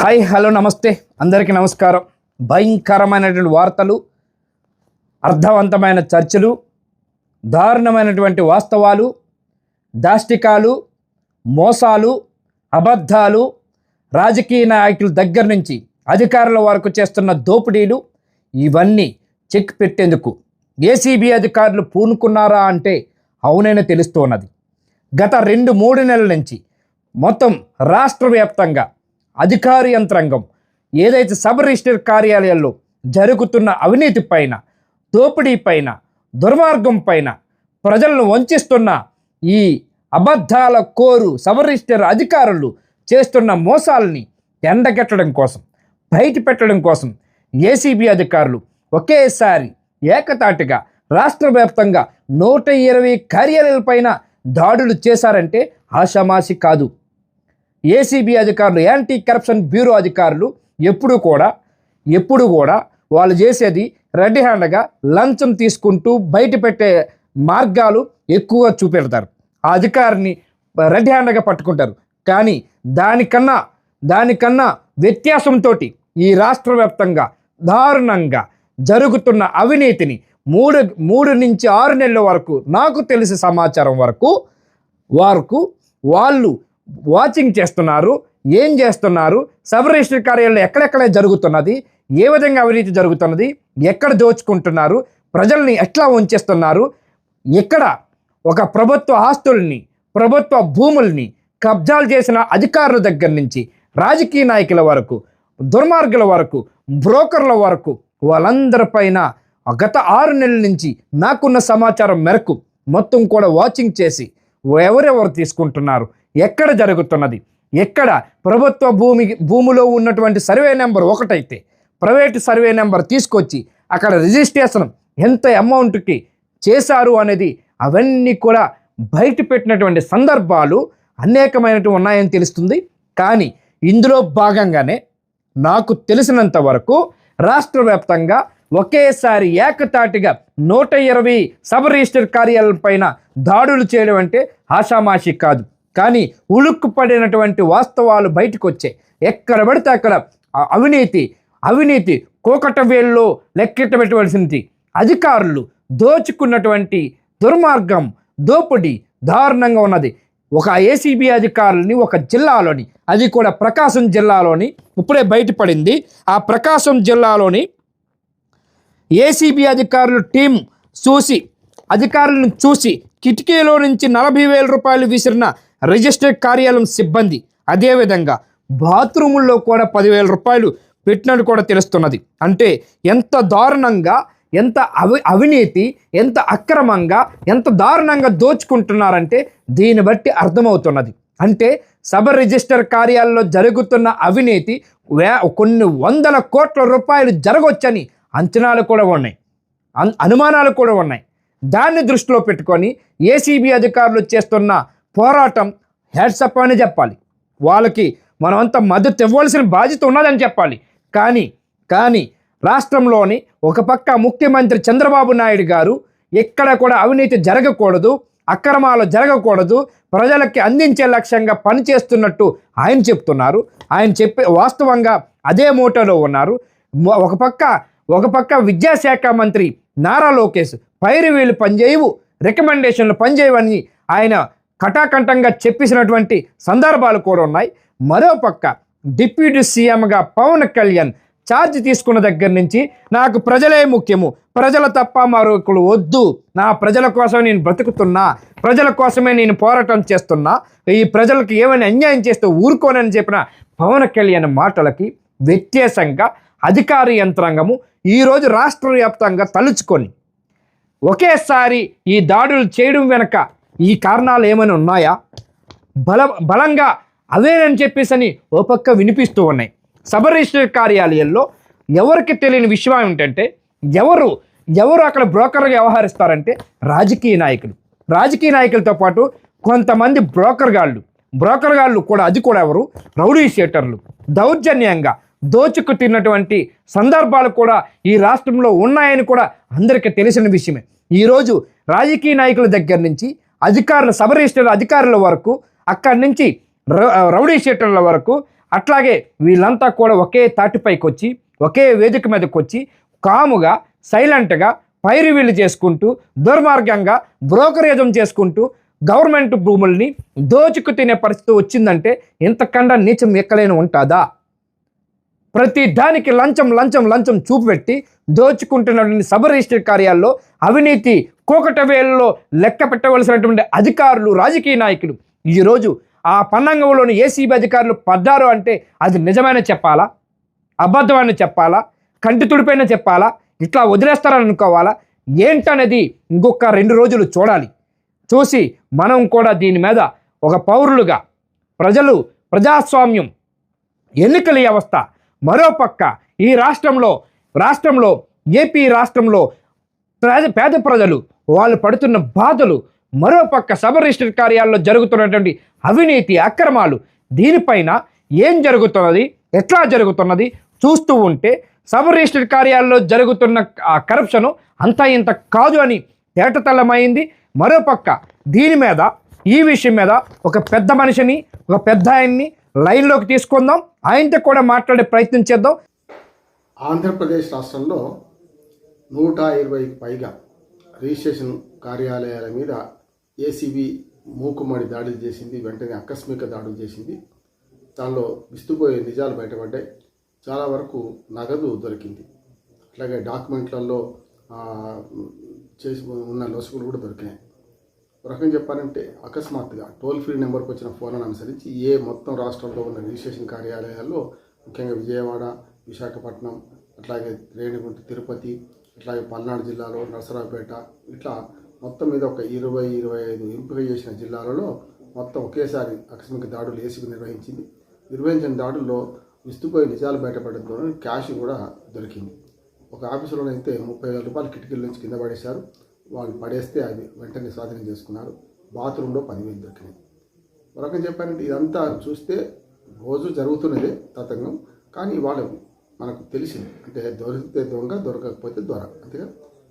Hi hello నమస్తే. అందరికీ నమస్కారం. భయంకరమైనటువంటి వార్తలు అర్థవంతమైన చర్చలు దారుణమైనటువంటి వాస్తవాలు దాష్టికాలు మోసాలు అబద్ధాలు రాజకీయ నాయకుల దగ్గర నుంచి అధికారుల వరకు చేస్తున్న దోపిడీలు ఇవన్నీ చెక్ పెట్టేందుకు ఏసీబీ అధికారులు పూనుకున్నారా అంటే అవునైనా తెలుస్తున్నది. గత రెండు మూడు నెలల నుంచి మొత్తం రాష్ట్ర వ్యాప్తంగా అధికార యంత్రాంగం. ఏదైతే సబ్ రిజిస్టర్ కార్యాలయాల్లో జరుగుతున్న అవినీతి పైన దోపిడీ పైన దుర్మార్గం పైన ప్రజలను వంచిస్తున్న ఈ అబద్ధాల కోరు సబ్ రిజిస్టర్ అధికారులు చేస్తున్న మోసాలని ఎండగెట్టడం కోసం బయట పెట్టడం కోసం ఏసీబీ అధికారులు ఒకేసారి ఏకతాటిగా రాష్ట్ర వ్యాప్తంగా నూట ఇరవై కార్యాలయాలపైన దాడులు చేశారంటే ఆషామాషి కాదు. ఏసీబీ అధికారులు యాంటీ కరప్షన్ బ్యూరో అధికారులు ఎప్పుడు కూడా ఎప్పుడు కూడా వాళ్ళు చేసేది రెడ్ హ్యాండ్గా లంచం తీసుకుంటూ బయట పెట్టే మార్గాలు ఎక్కువగా చూపెడతారు. ఆ అధికారిని రెడ్ హ్యాండ్గా పట్టుకుంటారు. కానీ దానికన్నా దానికన్నా వ్యత్యాసంతో ఈ రాష్ట్ర వ్యాప్తంగా దారుణంగా జరుగుతున్న అవినీతిని మూడు మూడు నుంచి ఆరు నెలల వరకు నాకు తెలిసిన సమాచారం వరకు వరకు వాళ్ళు వాచింగ్ చేస్తున్నారు ఏం చేస్తున్నారు సబ్ రిజిస్టర్ కార్యాలయంలో ఎక్కడెక్కడ జరుగుతున్నది ఏ విధంగా అవినీతి జరుగుతున్నది ఎక్కడ దోచుకుంటున్నారు ప్రజల్ని ఎట్లా ఉంచేస్తున్నారు ఎక్కడ ఒక ప్రభుత్వ ఆస్తుల్ని ప్రభుత్వ భూముల్ని కబ్జాలు చేసిన అధికారుల దగ్గర నుంచి రాజకీయ నాయకుల వరకు దుర్మార్గుల వరకు బ్రోకర్ల వరకు వాళ్ళందరిపైన గత ఆరు నెలల నుంచి నాకున్న సమాచారం మేరకు మొత్తం కూడా వాచింగ్ చేసి ఎవరెవరు తీసుకుంటున్నారు ఎక్కడ జరుగుతున్నది? ఎక్కడ? ప్రభుత్వ భూమి భూమిలో ఉన్నటువంటి సర్వే నెంబర్ ఒకటైతే ప్రైవేటు సర్వే నెంబర్ తీసుకొచ్చి అక్కడ రిజిస్ట్రేషన్ ఎంత అమౌంట్కి చేశారు అనేది అవన్నీ కూడా బయట పెట్టినటువంటి సందర్భాలు అనేకమైనటువంటి ఉన్నాయని తెలుస్తుంది. కానీ ఇందులో భాగంగానే నాకు తెలిసినంత వరకు రాష్ట్ర వ్యాప్తంగా ఒకేసారి ఏకతాటిగా నూట ఇరవై సబ్ రిజిస్టర్ కార్యాలయం పైన దాడులు చేయడం అంటే ఆషామాషి కాదు. కానీ ఉలుక్కు పడినటువంటి వాస్తవాలు బయటకు వచ్చాయి ఎక్కడ పడితే అక్కడ అవినీతి అవినీతి కోకటవేల్లో లెక్కెట్టబెట్టవలసింది అధికారులు దోచుకున్నటువంటి దుర్మార్గం దోపిడీ దారుణంగా ఉన్నది. ఒక ఏసీబీ అధికారులని ఒక జిల్లాలోని అది కూడా ప్రకాశం జిల్లాలోని ఇప్పుడే బయటపడింది. ఆ ప్రకాశం జిల్లాలోని ఏసీబీ అధికారులు టీం చూసి అధికారులను చూసి కిటికీలో నుంచి నలభై వేల రూపాయలు విసిరిన రిజిస్టర్ కార్యాలయం సిబ్బంది. అదేవిధంగా బాత్రూముల్లో కూడా పదివేల రూపాయలు పెట్టినట్టు కూడా తెలుస్తున్నది. అంటే ఎంత దారుణంగా ఎంత అవి అవినీతి ఎంత అక్రమంగా ఎంత దారుణంగా దోచుకుంటున్నారంటే దీన్ని బట్టి అర్థమవుతున్నది. అంటే సబ్ రిజిస్టర్ కార్యాలయంలో జరుగుతున్న అవినీతి వే కొన్ని వందల కోట్ల రూపాయలు జరగవచ్చని అంచనాలు కూడా ఉన్నాయి. అనుమానాలు కూడా ఉన్నాయి. దాన్ని దృష్టిలో పెట్టుకొని ఏసీబీ అధికారులు చేస్తున్న పోరాటం హెడ్సప్ అని చెప్పాలి. వాళ్ళకి మనమంతా మద్దతు ఇవ్వాల్సిన బాధ్యత ఉన్నదని చెప్పాలి. కానీ కానీ రాష్ట్రంలోని ఒక పక్క ముఖ్యమంత్రి చంద్రబాబు నాయుడు గారు ఎక్కడ కూడా అవినీతి జరగకూడదు అక్రమాలు జరగకూడదు ప్రజలకి అందించే లక్ష్యంగా పనిచేస్తున్నట్టు ఆయన చెప్తున్నారు. ఆయన చెప్పే వాస్తవంగా అదే మూటలో ఉన్నారు. ఒక పక్క ఒక పక్క విద్యాశాఖ మంత్రి నారా లోకేష్ పైరు వీళ్ళు పనిచేయవు రికమెండేషన్లు పనిచేయవని ఆయన కటాకంఠంగా చెప్పేసినటువంటి సందర్భాలు కూడా ఉన్నాయి. మరో పక్క డిప్యూటీ సీఎంగా పవన్ కళ్యాణ్ ఛార్జ్ తీసుకున్న దగ్గర నుంచి నాకు ప్రజలే ముఖ్యము. ప్రజల తప్ప మరొకరు వద్దు. నా ప్రజల కోసం నేను బ్రతుకుతున్నా. ప్రజల కోసమే నేను పోరాటం చేస్తున్నా. ఈ ప్రజలకు ఏమైనా అన్యాయం చేస్తే ఊరుకోనని చెప్పిన పవన్ కళ్యాణ్ మాటలకి వ్యత్యాసంగా అధికార యంత్రాంగము ఈరోజు రాష్ట్ర వ్యాప్తంగా తలుచుకొని ఒకేసారి ఈ దాడులు చేయడం వెనక ఈ కారణాలు ఏమైనా ఉన్నాయా? బల బలంగా అవేనని చెప్పేసి అని ఓ పక్క వినిపిస్తూ ఉన్నాయి. సబ్ రిజిస్టర్ కార్యాలయంలో ఎవరికి తెలియని విషయం ఏంటంటే ఎవరు ఎవరు అక్కడ బ్రోకర్గా వ్యవహరిస్తారంటే రాజకీయ నాయకులు. రాజకీయ నాయకులతో పాటు కొంతమంది బ్రోకర్ గాళ్ళు. బ్రోకర్ గాళ్ళు కూడా అది కూడా ఎవరు? రౌడీ షేటర్లు. దౌర్జన్యంగా దోచుకు తిన్నటువంటి సందర్భాలు కూడా ఈ రాష్ట్రంలో ఉన్నాయని కూడా అందరికీ తెలిసిన విషయమే. ఈరోజు రాజకీయ నాయకుల దగ్గర నుంచి అధికారులు సబ్ రిజిస్టర్ అధికారుల వరకు అక్కడి నుంచి రౌడీ షీటర్ల వరకు అట్లాగే వీళ్ళంతా కూడా ఒకే తాటిపైకి వచ్చి ఒకే వేదిక మీదకి వచ్చి కాముగా సైలెంట్గా పైరువీళ్ళు చేసుకుంటూ దుర్మార్గంగా బ్రోకరేజం చేసుకుంటూ గవర్నమెంట్ భూముల్ని దోచుకు తినే పరిస్థితి వచ్చిందంటే ఇంతకన్నా నీచం ఎక్కడైనా ఉంటుందా? ప్రతి దానికి లంచం లంచం లంచం చూపెట్టి దోచుకుంటున్నటువంటి సబ్ రిజిస్టర్ కార్యాల్లో అవినీతి కోకటవేలలో లెక్క పెట్టవలసినటువంటి అధికారులు రాజకీయ నాయకులు. ఈరోజు ఆ పన్నంగంలోని ఏసీబీ అధికారులు పడ్డారు అంటే అది నిజమైన చెప్పాలా? అబద్ధమైన చెప్పాలా? కంటి తుడిపైన చెప్పాలా? ఇట్లా వదిలేస్తారని అనుకోవాలా? ఏంటనేది ఇంకొక రెండు రోజులు చూడాలి. చూసి మనం కూడా దీని మీద ఒక పౌరులుగా ప్రజలు ప్రజాస్వామ్యం ఎన్నికల వ్యవస్థ మరోపక్క ఈ రాష్ట్రంలో రాష్ట్రంలో ఏపీ రాష్ట్రంలో పేద పేద ప్రజలు వాళ్ళు పడుతున్న బాధలు మరోపక్క సబ్ రిజిస్టర్ కార్యాల్లో జరుగుతున్నటువంటి అవినీతి అక్రమాలు దీనిపైన ఏం జరుగుతున్నది ఎట్లా జరుగుతున్నది చూస్తూ ఉంటే సబ్ రిజిస్టర్ కార్యాల్లో జరుగుతున్న ఆ కరప్షను అంతా ఇంత కాదు అని తేటతెల్లమైంది. మరోపక్క దీని మీద ఈ విషయం మీద ఒక పెద్ద మనిషిని ఒక పెద్ద ఆయన్ని లైన్లోకి తీసుకుందాం. ఆయనతో కూడా మాట్లాడే ప్రయత్నం చేద్దాం. ఆంధ్రప్రదేశ్ రాష్ట్రంలో నూట ఇరవైకి పైగా రిజిస్ట్రేషన్ కార్యాలయాల మీద ఏసీబీ మూకుమ్మడి దాడులు చేసింది వెంటనే ఆకస్మిక దాడులు చేసింది. దానిలో విస్తుపోయే నిజాలు బయటపడ్డాయి. చాలా వరకు నగదు దొరికింది. అట్లాగే డాక్యుమెంట్లలో చేసి ఉన్న లొసుగులు కూడా దొరికినాయి. ఒక రకంగా చెప్పాలంటే అకస్మాత్తుగా టోల్ ఫ్రీ నెంబర్కి వచ్చిన ఫోన్లను అనుసరించి ఏ మొత్తం రాష్ట్రంలో ఉన్న రిజిస్ట్రేషన్ కార్యాలయాల్లో ముఖ్యంగా విజయవాడ విశాఖపట్నం అట్లాగే రేణిగుంట తిరుపతి అట్లాగే పల్నాడు జిల్లాలో నరసరావుపేట ఇట్లా మొత్తం మీద ఒక ఇరవై ఇరవై ఐదు ఎంపిక చేసిన జిల్లాలలో మొత్తం ఒకేసారి ఆకస్మిక దాడులు ఏసీబీ నిర్వహించింది. నిర్వహించిన దాడుల్లో విస్తుపోయి నిజాలు బయటపడడంతో క్యాష్ కూడా దొరికింది. ఒక ఆఫీసులోనైతే ముప్పై వేల రూపాయలు కిటికీల నుంచి కింద పడేశారు. వాళ్ళు పడేస్తే అది వెంటనే స్వాధీనం చేసుకున్నారు. బాత్రూంలో పదివేలు దొరికినాయి ఒక చెప్పారంటే ఇదంతా చూస్తే రోజు జరుగుతున్నదే తతంగం. కానీ వాళ్ళు మనకు తెలిసింది. అంటే దొరికితే దొంగ దొరకకపోతే దొర. అంతేగా?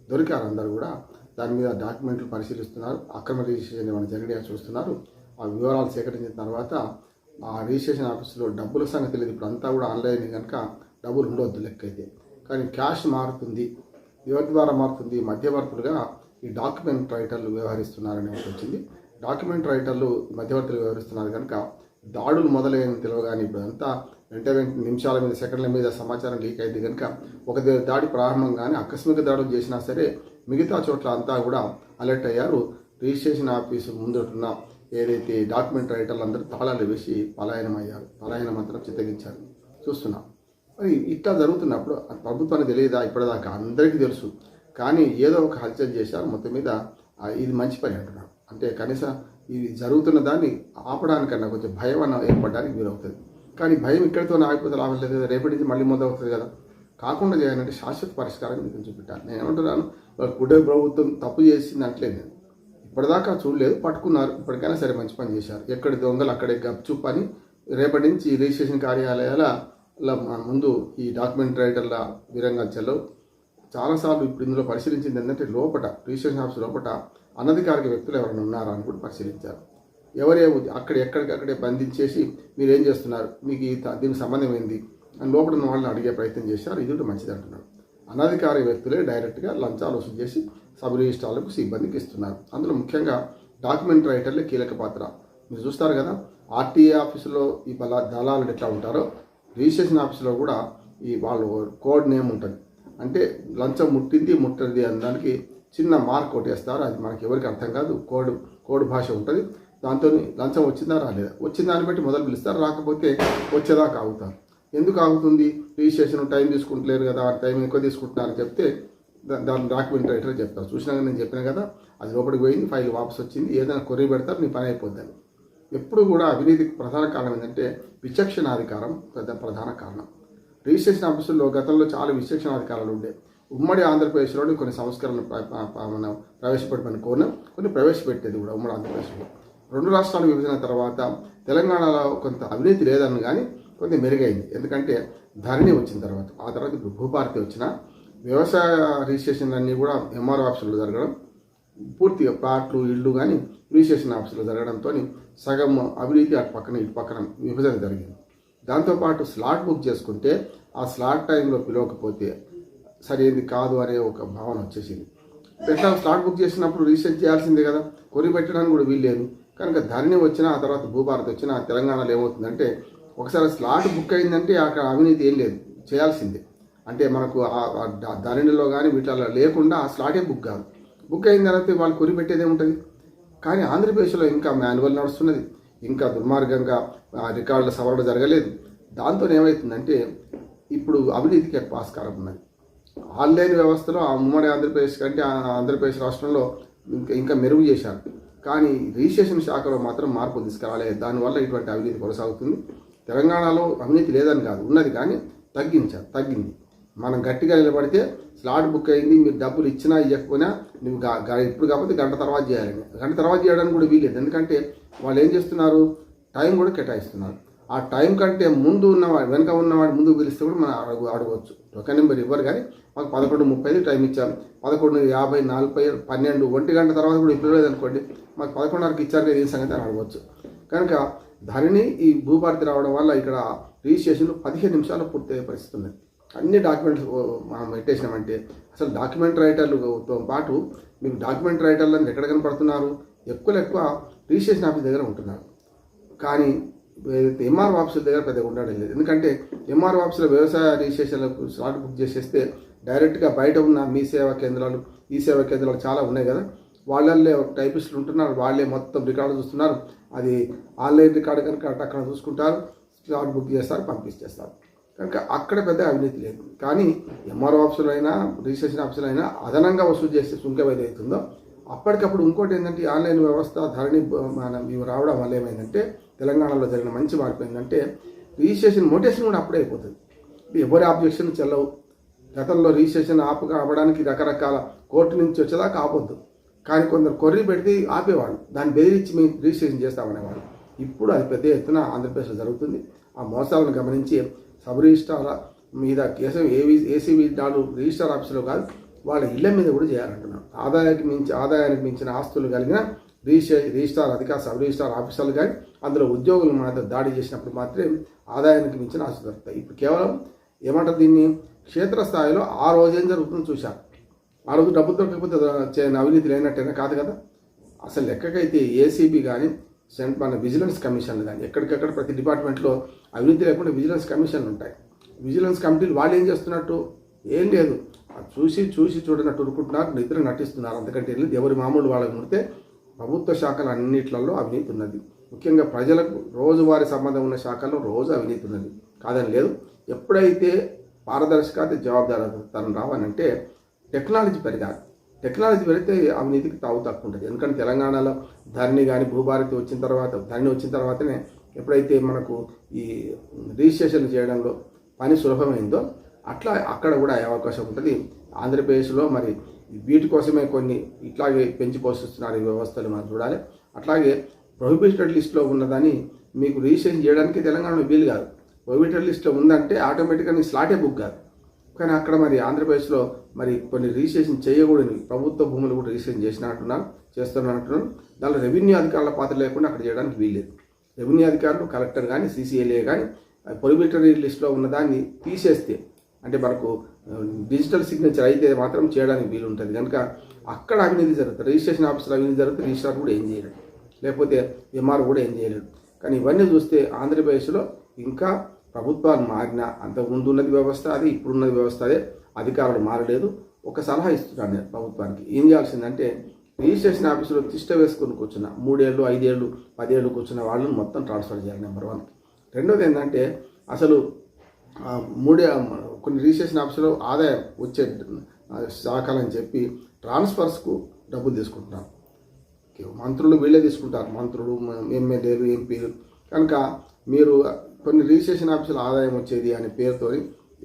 దొరికారు అందరూ కూడా. దాని మీద డాక్యుమెంట్లు పరిశీలిస్తున్నారు. అక్రమ రిజిస్ట్రేషన్ ఏమైనా జరిగినా చూస్తున్నారు. ఆ వివరాలు సేకరించిన తర్వాత ఆ రిజిస్ట్రేషన్ ఆఫీసులో డబ్బుల సంగతి తెలియదు. ఇప్పుడు అంతా కూడా ఆన్లైన్ కనుక డబ్బులు ఉండవద్దు లెక్క అయితే కానీ క్యాష్ మారుతుంది. ఎవరి ద్వారా మారుతుంది. మధ్యవర్తులుగా ఈ డాక్యుమెంట్ రైటర్లు వ్యవహరిస్తున్నారని వచ్చింది. డాక్యుమెంట్ రైటర్లు మధ్యవర్తులు వ్యవహరిస్తున్నారు కనుక దాడులు మొదలైన తెలియగానే ఇప్పుడు అంతా వెంట వెంటనే నిమిషాల మీద సెకండ్ల మీద సమాచారం లీక్ అయింది కనుక ఒక దాడి ప్రారంభంగానే ఆకస్మిక దాడులు చేసినా సరే మిగతా చోట్ల అంతా కూడా అలర్ట్ అయ్యారు. రిజిస్ట్రేషన్ ఆఫీసు ముందున్న ఏదైతే డాక్యుమెంట్ రైటర్లు అందరూ తాళాలు వేసి పలాయనం అయ్యారు పలాయనం మాత్రం చిత్తగించారు. చూస్తున్నాం. మరి ఇట్లా జరుగుతున్నప్పుడు ప్రభుత్వానికి తెలియదా? ఇప్పటిదాకా అందరికీ తెలుసు. కానీ ఏదో ఒక హత్య చేశారు మొత్తం మీద ఇది మంచి పని అంటున్నారు అంటే కనీసం ఇది జరుగుతున్న దాన్ని ఆపడానికన్నా కొంచెం భయం అన్న ఏర్పడడానికి వీలవుతుంది. కానీ భయం ఇక్కడితో ఆగిపోతే లాభం లేదు కదా రేపటి నుంచి మళ్ళీ మొదలవుతుంది కదా. కాకుండా చేయాలంటే శాశ్వత పరిష్కారం మీకు చూపెట్టాలి నేను ఏమంటున్నాను గుడ్డ కుటుంబ ప్రభుత్వం తప్పు చేసింది అంటలేదు నేను. ఇప్పటిదాకా చూడలేదు పట్టుకున్నారు. ఇప్పటికైనా సరే మంచి పని చేశారు. ఎక్కడి దొంగలు అక్కడే గప్చుప్ అని రేపటి నుంచి రిజిస్ట్రేషన్ కార్యాలయాల ముందు ఈ డాక్యుమెంట్ రైటర్ల వీరంగంచెల్లో చాలాసార్లు ఇప్పుడు ఇందులో పరిశీలించింది ఏంటంటే లోపట రిజిస్ట్రేషన్ ఆఫీస్ లోపట అనధికారిక వ్యక్తులు ఎవరైనా ఉన్నారా అని కూడా పరిశీలించారు. ఎవరే అక్కడ ఎక్కడికక్కడే బంధించేసి మీరు ఏం చేస్తున్నారు? మీకు దీనికి సంబంధం ఏంది? అని లోపల ఉన్న వాళ్ళని అడిగే ప్రయత్నం చేశారు. ఇది కూడా మంచిది అంటున్నారు. అనధికారిక వ్యక్తులే డైరెక్ట్గా లంచాలు వసూలు చేసి సబ్ రిజిస్ట్రార్లకు సిబ్బందికి ఇస్తున్నారు. అందులో ముఖ్యంగా డాక్యుమెంట్ రైటర్లే కీలక పాత్ర. మీరు చూస్తారు కదా ఆర్టీఏ ఆఫీసులో ఈ బల దళాలు ఎట్లా ఉంటారో రిజిస్ట్రేషన్ ఆఫీసులో కూడా ఈ వాళ్ళు కోడ్ నేమ్ ఉంటుంది. అంటే లంచం ముట్టింది ముట్టింది అనడానికి దానికి చిన్న మార్క్ కొట్టేస్తారు అది మనకి ఎవరికి అర్థం కాదు. కోడ్ కోడ్ భాష ఉంటుంది. దాంతో లంచం వచ్చిందా రాలేదా? వచ్చిన దాన్ని బట్టి మొదలు పిలుస్తారు. రాకపోతే వచ్చేదాకా ఆగుతారు. ఎందుకు ఆగుతుంది? రిజిస్ట్రేషన్ టైం తీసుకుంటలేరు కదా. టైం ఎక్కువ తీసుకుంటున్నారని చెప్తే దాని డాక్యుమెంట్ రైటర్ చెప్తారు. చూసినాక నేను చెప్పిన కదా అది లోపలికి పోయింది ఫైల్ వాపస్ వచ్చింది. ఏదైనా కొరి పెడతారు నీ పని అయిపోద్దని ఎప్పుడు కూడా అవినీతికి ప్రధాన కారణం ఏంటంటే విచక్షణాధికారం పెద్ద ప్రధాన కారణం. రిజిస్ట్రేషన్ ఆఫీసుల్లో గతంలో చాలా విచక్షణాధికారాలు ఉండే. ఉమ్మడి ఆంధ్రప్రదేశ్లోని కొన్ని సంస్కరణలు మనం ప్రవేశపెట్టమని కోరినాం. కొన్ని ప్రవేశపెట్టేది కూడా ఉమ్మడి ఆంధ్రప్రదేశ్లో. రెండు రాష్ట్రాల విభజన తర్వాత తెలంగాణలో కొంత అవినీతి లేదని కానీ కొంత మెరుగైంది. ఎందుకంటే ధరణి వచ్చిన తర్వాత ఆ తర్వాత ఇప్పుడు భూభారతి వచ్చిన వ్యవసాయ రిజిస్ట్రేషన్ అన్నీ కూడా ఎంఆర్ఓ ఆఫీసులో జరగడం పూర్తిగా ప్లాట్లు ఇళ్ళు కానీ రిజిస్ట్రేషన్ ఆఫీసులో జరగడంతో సగం అవినీతి అటు పక్కన ఇటు పక్కన విభజన జరిగింది. దాంతోపాటు స్లాట్ బుక్ చేసుకుంటే ఆ స్లాట్ టైంలో పిలవకపోతే సరైనది కాదు అనే ఒక భావన వచ్చేసింది. ఎట్లా స్లాట్ బుక్ చేసినప్పుడు రీసెర్చ్ చేయాల్సిందే కదా. కొని పెట్టడానికి కూడా వీల్లేదు. కనుక ధరణి వచ్చినా ఆ తర్వాత భూభారత్ వచ్చినా తెలంగాణలో ఏమవుతుందంటే ఒకసారి స్లాట్ బుక్ అయిందంటే అక్కడ అవినీతి ఏం లేదు. చేయాల్సిందే. అంటే మనకు ఆ- ధరణిలో కానీ వీటిలో లేకుండా ఆ స్లాటే బుక్ కాదు. బుక్ అయిన తర్వాత వాళ్ళు కొరిపెట్టేదే ఉంటుంది కానీ ఆంధ్రప్రదేశ్లో ఇంకా మాన్యువల్ నడుస్తున్నది. ఇంకా దుర్మార్గంగా ఆ రికార్డుల సవరణ జరగలేదు. దాంతో ఏమవుతుందంటే ఇప్పుడు అవినీతికి ఆస్కారం ఉన్నది. ఆన్లైన్ వ్యవస్థలో ఆ ఉమ్మడి ఆంధ్రప్రదేశ్ కంటే ఆంధ్రప్రదేశ్ రాష్ట్రంలో ఇంకా ఇంకా మెరుగు చేశారు. కానీ రిజిస్ట్రేషన్ శాఖలో మాత్రం మార్పు తీసుకురాలేదు దానివల్ల ఇటువంటి అవినీతి కొనసాగుతుంది. తెలంగాణలో అవినీతి లేదని కాదు ఉన్నది కానీ తగ్గించారు తగ్గింది. మనం గట్టిగా నిలబడితే స్లాట్ బుక్ అయింది మీరు డబ్బులు ఇచ్చినా ఇవ్వకపోయినా నువ్వు ఇప్పుడు కాకపోతే గంట తర్వాత చేయాలండి గంట తర్వాత చేయడానికి కూడా వీలేదు ఎందుకంటే వాళ్ళు ఏం చేస్తున్నారు? టైం కూడా కేటాయిస్తున్నారు. ఆ టైం కంటే ముందు ఉన్నవాడు వెనక ఉన్నవాడు ముందు పిలిస్తే కూడా మనం అడుగు అడగవచ్చు ఒక నెంబర్ ఇవ్వరు కానీ మాకు పదకొండు ముప్పై టైం ఇచ్చాం పదకొండు యాభై నలభై పన్నెండు ఒంటి గంట తర్వాత కూడా ఇప్పుడు అనుకోండి మాకు పదకొండున్నరకు ఇచ్చారు కదా ఏం సంగతి అని అడగవచ్చు కనుక ధరణి ఈ భూభారతి రావడం వల్ల ఇక్కడ రిజిస్ట్రేషన్ పదిహేను నిమిషాలు పూర్తయ్యే పరిస్థితి ఉంది. అన్ని డాక్యుమెంట్స్ మనం పెట్టేసినామంటే అసలు డాక్యుమెంట్ రైటర్లతో పాటు మీకు డాక్యుమెంట్ రైటర్లను ఎక్కడ కనపడుతున్నారు? ఎక్కువ ఎక్కువ రిజిస్ట్రేషన్ ఆఫీస్ దగ్గర ఉంటున్నారు. కానీ ఏదైతే ఎంఆర్ ఆఫీసుల దగ్గర పెద్దగా ఉండడం లేదు. ఎందుకంటే ఎంఆర్ ఆఫీసులో వ్యవసాయ రిజిస్ట్రేషన్లకు స్లాట్ బుక్ చేసేస్తే డైరెక్ట్గా బయట ఉన్న మీ సేవా కేంద్రాలు ఈ సేవా కేంద్రాలు చాలా ఉన్నాయి కదా. వాళ్ళల్లో టైపిస్టులు ఉంటున్నారు. వాళ్ళే మొత్తం రికార్డు చూస్తున్నారు. అది ఆన్లైన్ రికార్డు కనుక అక్కడ చూసుకుంటారు స్లాట్ బుక్ చేస్తారు పంపించేస్తారు కనుక అక్కడ పెద్ద అవినీతి లేదు. కానీ ఎంఆర్ఓ ఆఫీసులు అయినా రిజిస్ట్రేషన్ ఆఫీసులు అయినా అదనంగా వసూలు చేసే సుంకం ఏదైతుందో అవుతుందో అప్పటికప్పుడు ఇంకోటి ఏంటంటే ఆన్లైన్ వ్యవస్థ ధరణి మనం మన ఇవి రావడం వల్ల ఏమైందంటే తెలంగాణలో జరిగిన మంచి మార్పు ఏంటంటే రిజిస్ట్రేషన్ మోటేషన్ కూడా అప్పుడే అయిపోతుంది. ఎవరి ఆబ్జెక్షన్ చెల్లవు? గతంలో రిజిస్ట్రేషన్ ఆపు ఆపడానికి రకరకాల కోర్టు నుంచి వచ్చేదాకా ఆపొద్దు. కానీ కొందరు కొర్రీ పెడితే ఆపేవాళ్ళు. దాన్ని బెదిరించి మేము రిజిస్ట్రేషన్ చేస్తామనేవాళ్ళు. ఇప్పుడు అది పెద్ద ఎత్తున ఆంధ్రప్రదేశ్లో జరుగుతుంది. ఆ మోసాలను గమనించి సబ్ రిజిస్ట్రార్ మీద కేసు ఏవి ఏసీబీ నాడు రిజిస్ట్రార్ ఆఫీసులో కాదు వాళ్ళ ఇళ్ళ మీద కూడా చేయాలంటున్నారు. ఆదాయానికి మించి ఆదాయానికి మించిన ఆస్తులు కలిగిన రిజిస్ట్రే రిజిస్ట్రార్ అధికార సబ్ రిజిస్ట్రార్ ఆఫీసర్లు కానీ అందులో ఉద్యోగులు మాత్రం దాడి చేసినప్పుడు మాత్రమే ఆదాయానికి మించిన ఆశ దొరుకుతాయి. ఇప్పుడు కేవలం ఏమంటారు దీన్ని? క్షేత్రస్థాయిలో ఆ రోజు ఏం జరుగుతుందో చూశారు. ఆ రోజు డబ్బు దొరకకపోతే అవినీతి లేనట్టేనా? కాదు కదా. అసలు లెక్కకైతే ఏసీబీ కానీ సెంట్ మన విజిలెన్స్ కమిషన్లు కానీ ఎక్కడికక్కడ ప్రతి డిపార్ట్మెంట్లో అవినీతి లేకుండా విజిలెన్స్ కమిషన్లు ఉంటాయి. విజిలెన్స్ కమిటీలు వాళ్ళు ఏం చేస్తున్నట్టు? ఏం లేదు. అది చూసి చూసి చూడనట్టు ఉరుకుంటున్నారు నిద్ర నటిస్తున్నారు. అందుకంటే వెళ్ళి ఎవరి మామూలు వాళ్ళకి ముడితే ప్రభుత్వ శాఖలు అన్నిట్లలో అవినీతి ఉన్నది. ముఖ్యంగా ప్రజలకు రోజువారీ సంబంధం ఉన్న శాఖల్లో రోజు అవినీతి ఉన్నది. కాదని లేదు. ఎప్పుడైతే పారదర్శకత జవాబుదారీతనం రావాలంటే టెక్నాలజీ పెరగాలి. టెక్నాలజీ పెరిగితే అవినీతికి తావు తక్కువ ఉంటుంది. ఎందుకంటే తెలంగాణలో ధరణి కానీ భూభారతి వచ్చిన తర్వాత ధరణి వచ్చిన తర్వాతనే ఎప్పుడైతే మనకు ఈ రిజిస్ట్రేషన్ చేయడంలో పని సులభమైందో అట్లా అక్కడ కూడా అవకాశం ఉంటుంది. ఆంధ్రప్రదేశ్లో మరి వీటి కోసమే కొన్ని ఇట్లాగే పెంచి పోషిస్తున్నారు ఈ వ్యవస్థలు మనం చూడాలి. అట్లాగే ప్రొహిబిటెడ్ లిస్ట్లో ఉన్నదని మీకు రిజిస్ట్రేషన్ చేయడానికి తెలంగాణలో వీలు కాదు. ప్రొహిబిటెడ్ లిస్ట్లో ఉందంటే ఆటోమేటిక్గా నీ స్లాటే బుక్ కాదు. కానీ అక్కడ మరి ఆంధ్రప్రదేశ్లో మరి కొన్ని రిజిస్ట్రేషన్ చేయకూడని ప్రభుత్వ భూములు కూడా రిజిస్ట్రేషన్ చేసినట్టున్నారు చేస్తున్నట్టున్నారు. దానిలో రెవెన్యూ అధికారుల పాత్ర లేకుండా అక్కడ చేయడానికి వీల్లేదు రెవెన్యూ అధికారులు కలెక్టర్ కానీ సీసీఎల్ఏ కానీ ప్రొహిబిటరీ లిస్ట్లో ఉన్నదాన్ని తీసేస్తే అంటే మనకు డిజిటల్ సిగ్నేచర్ అయితే మాత్రం చేయడానికి వీలు ఉంటుంది కనుక అక్కడ అవినీతి జరుగుతుంది. రిజిస్ట్రేషన్ ఆఫీసులో అవినీతి జరుగుతుంది. రిజిస్ట్రార్ కూడా ఏం చేయలేడు. లేకపోతే ఎంఆర్ కూడా ఏం చేయలేడు. కానీ ఇవన్నీ చూస్తే ఆంధ్రప్రదేశ్లో ఇంకా ప్రభుత్వాలు మారినా అంతకుముందు ఉన్నది వ్యవస్థ అది ఇప్పుడున్నది వ్యవస్థ అదే. అధికారులు మారలేదు. ఒక సలహా ఇస్తున్నాను నేను ప్రభుత్వానికి. ఏం చేయాల్సిందంటే రిజిస్ట్రేషన్ ఆఫీసులో తిష్ట వేసుకొని కూర్చున్న మూడేళ్ళు ఐదేళ్ళు పదేళ్ళు కూర్చున్న వాళ్ళని మొత్తం ట్రాన్స్ఫర్ చేయాలి నెంబర్ వన్ రెండోది ఏంటంటే అసలు మూడే కొన్ని రిజిస్ట్రేషన్ ఆఫీసులో ఆదాయం వచ్చే శాఖలని చెప్పి ట్రాన్స్ఫర్స్కు డబ్బులు తీసుకుంటున్నారు. మంత్రులు వీళ్ళే తీసుకుంటారు మంత్రులు ఎమ్మెల్యేలు ఎంపీలు. కనుక మీరు కొన్ని రిజిస్ట్రేషన్ ఆఫీసుల ఆదాయం వచ్చేది అనే పేరుతో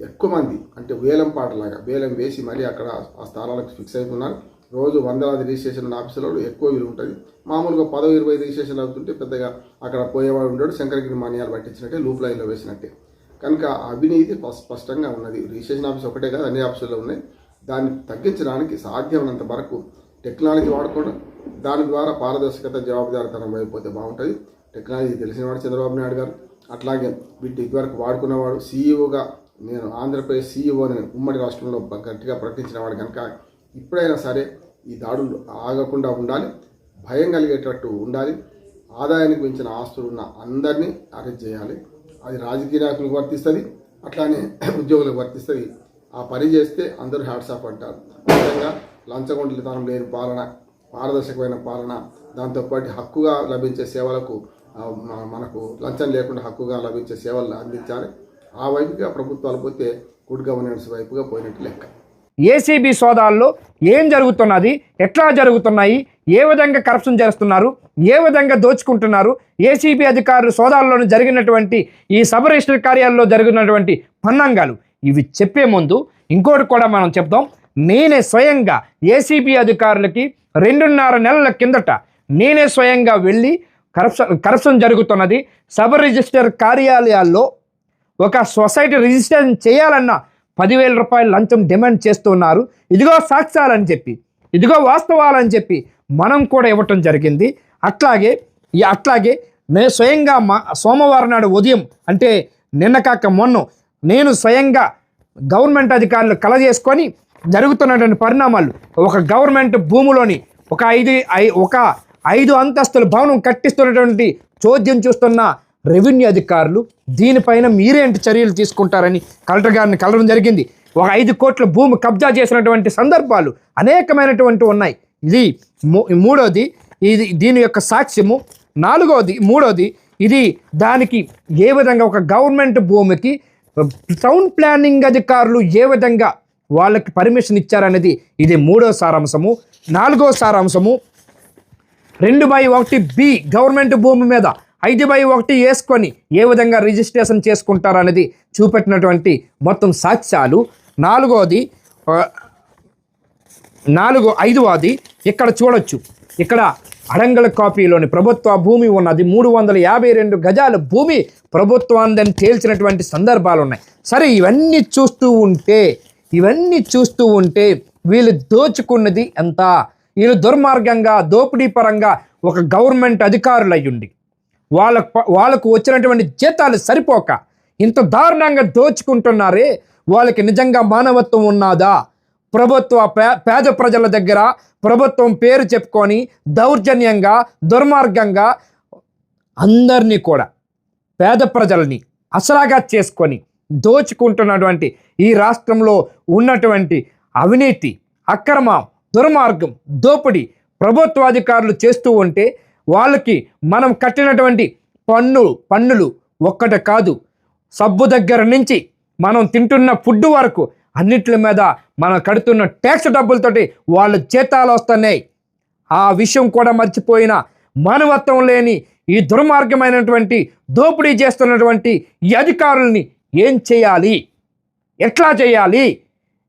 ఎక్కువ మంది అంటే వేలం పాటలాగా వేలం వేసి మరీ అక్కడ ఆ స్థానాలకు ఫిక్స్ అవుతున్నారు రోజు వందలాది రిజిస్ట్రేషన్ ఆఫీసులలో ఎక్కువ విలువ ఉంటుంది. మామూలుగా పదో ఇరవై రిజిస్ట్రేషన్ అవుతుంటే పెద్దగా అక్కడ పోయేవాడు ఉంటాడు శంకరగిరి మాన్యాలు పట్టించినట్టే లూప్ లైన్లో వేసినట్టే. కనుక అవినీతి స్పష్టంగా ఉన్నది. రిజిస్ట్రేషన్ ఆఫీస్ ఒకటే కాదు అన్ని ఆఫీసుల్లో ఉన్నాయి. దాన్ని తగ్గించడానికి సాధ్యమైనంత వరకు టెక్నాలజీ వాడుకోవడం దాని ద్వారా పారదర్శకత జవాబుదారితనం అయిపోతే బాగుంటుంది. టెక్నాలజీ తెలిసినవాడు చంద్రబాబు నాయుడు గారు. అట్లాగే వీటి ఇదివరకు వాడుకున్నవాడు సీఈఓగా నేను ఆంధ్రప్రదేశ్ సీఈఓని ఉమ్మడి రాష్ట్రంలో గట్టిగా ప్రకటించిన వాడు కనుక ఇప్పుడైనా సరే ఈ దాడులు ఆగకుండా ఉండాలి భయం కలిగేటట్టు ఉండాలి. ఆదాయానికి మించిన ఆస్తులు ఉన్న అందరినీ అరెస్ట్ చేయాలి. అది రాజకీయ నాయకులకు వర్తిస్తుంది అట్లానే ఉద్యోగులకు వర్తిస్తుంది. ఆ పని చేస్తే అందరూ హ్యాట్స్ అంటారు. ముఖ్యంగా లంచగొండలితనం లేని పాలన పారదర్శకమైన పాలన దాంతోపాటు హక్కుగా లభించే సేవలకు మనకు లంచం లేకుండా హక్కుగా లభించే సేవలు అందించాలి. ఆ వైపుగా ప్రభుత్వాలు పోతే గుడ్ గవర్నెన్స్ వైపుగా పోయినట్టు లెక్క. ఏసీబీ సోదాల్లో ఏం జరుగుతున్నది? ఎట్లా జరుగుతున్నాయి? ఏ విధంగా కరప్షన్ చేస్తున్నారు? ఏ విధంగా దోచుకుంటున్నారు? ఏసీబీ అధికారులు సోదాల్లోనూ జరిగినటువంటి ఈ సబ్ రిజిస్టర్ కార్యాలయంలో జరిగినటువంటి పన్నంగాలు. ఇవి చెప్పే ముందు ఇంకోటి కూడా మనం చెప్తాం నేనే స్వయంగా ఏసీబీ అధికారులకి రెండున్నర నెలల కిందట నేనే స్వయంగా వెళ్ళి కరప్షన్ కరప్షన్ జరుగుతున్నది. సబ్ రిజిస్టర్ కార్యాలయాల్లో ఒక సొసైటీ రిజిస్ట్రేషన్ చేయాలన్నా పదివేల రూపాయలు లంచం డిమాండ్ చేస్తున్నారు. ఇదిగో సాక్ష్యాలని చెప్పి ఇదిగో వాస్తవాలని చెప్పి మనం కూడా ఇవ్వటం జరిగింది. అట్లాగే అట్లాగే నేను స్వయంగా మా సోమవారం నాడు ఉదయం అంటే నిన్న కాక మొన్న నేను స్వయంగా గవర్నమెంట్ అధికారులు కలజేసుకొని జరుగుతున్నటువంటి పరిణామాలు ఒక గవర్నమెంట్ భూమిలోని ఒక ఐదు ఐ- ఒక ఐదు అంతస్తుల భవనం కట్టిస్తున్నటువంటి చోద్యం చూస్తున్న రెవెన్యూ అధికారులు దీనిపైన మీరేంటి చర్యలు తీసుకుంటారని కలెక్టర్ గారిని కలవడం జరిగింది. ఒక ఐదు కోట్ల భూమి కబ్జా చేసినటువంటి సందర్భాలు అనేకమైనటువంటి ఉన్నాయి. ఇది మూ- మూడోది ఇది దీని యొక్క సాక్ష్యము. నాలుగోది మూడోది ఇది దానికి ఏ విధంగా ఒక గవర్నమెంట్ భూమికి టౌన్ ప్లానింగ్ అధికారులు ఏ విధంగా వాళ్ళకి పర్మిషన్ ఇచ్చారనేది ఇది మూడో సారాంశము. నాలుగో సారాంశము. రెండు బై ఒకటి బి గవర్నమెంట్ భూమి మీద ఐదు బై ఒకటి వేసుకొని ఏ విధంగా రిజిస్ట్రేషన్ చేసుకుంటారనేది చూపెట్టినటువంటి మొత్తం సాక్ష్యాలు. నాలుగోది నాలుగో ఐదవది ఇక్కడ చూడొచ్చు. ఇక్కడ అడంగల కాపీలోని ప్రభుత్వ భూమి ఉన్నది. మూడు వందల యాభై రెండు గజాల భూమి ప్రభుత్వాన్ని తేల్చినటువంటి సందర్భాలు ఉన్నాయి సరే ఇవన్నీ చూస్తూ ఉంటే ఇవన్నీ చూస్తూ ఉంటే వీళ్ళు దోచుకున్నది ఎంత? వీళ్ళు దుర్మార్గంగా దోపిడీ పరంగా ఒక గవర్నమెంట్ అధికారులు అయ్యుండి వాళ్ళకు వాళ్ళకు వచ్చినటువంటి జీతాలు సరిపోక ఇంత దారుణంగా దోచుకుంటున్నారే వాళ్ళకి నిజంగా మానవత్వం ఉన్నదా? ప్రభుత్వ పే పేద ప్రజల దగ్గర ప్రభుత్వం పేరు చెప్పుకొని దౌర్జన్యంగా దుర్మార్గంగా అందరినీ కూడా పేద ప్రజల్ని అసలాగా చేసుకొని దోచుకుంటున్నటువంటి ఈ రాష్ట్రంలో ఉన్నటువంటి అవినీతి అక్రమ దుర్మార్గం దోపిడీ ప్రభుత్వాధికారులు చేస్తూ ఉంటే వాళ్ళకి మనం కట్టినటువంటి పన్ను పన్నులు ఒక్కటి కాదు. సబ్బు దగ్గర నుంచి మనం తింటున్న ఫుడ్ వరకు అన్నిట్ల మీద మనం కడుతున్న ట్యాక్స్ డబ్బులతోటి వాళ్ళ జీతాలు వస్తున్నాయి. ఆ విషయం కూడా మర్చిపోయిన మానవత్వం లేని ఈ దుర్మార్గమైనటువంటి దోపిడీ చేస్తున్నటువంటి ఈ అధికారుల్ని ఏం చేయాలి? ఎట్లా చేయాలి?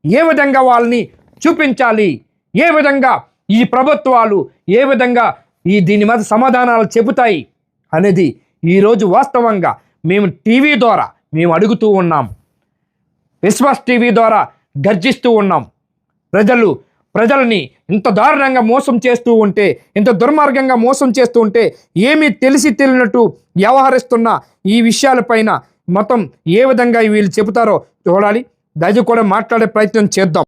ఏ విధంగా వాళ్ళని చూపించాలి? ఏ విధంగా ఈ ప్రభుత్వాలు ఏ విధంగా ఈ దీని మీద సమాధానాలు చెబుతాయి అనేది ఈరోజు వాస్తవంగా మేము టీవీ ద్వారా మేము అడుగుతూ ఉన్నాం. విశ్వాస్ టీవీ ద్వారా గర్జిస్తూ ఉన్నాం. ప్రజలు ప్రజలని ఇంత దారుణంగా మోసం చేస్తూ ఉంటే ఇంత దుర్మార్గంగా మోసం చేస్తూ ఉంటే ఏమీ తెలిసి తెలియనట్టు వ్యవహరిస్తున్న ఈ విషయాలపైన మొత్తం ఏ విధంగా వీళ్ళు చెబుతారో చూడాలి. దయచేసి కూడా మాట్లాడే ప్రయత్నం చేద్దాం.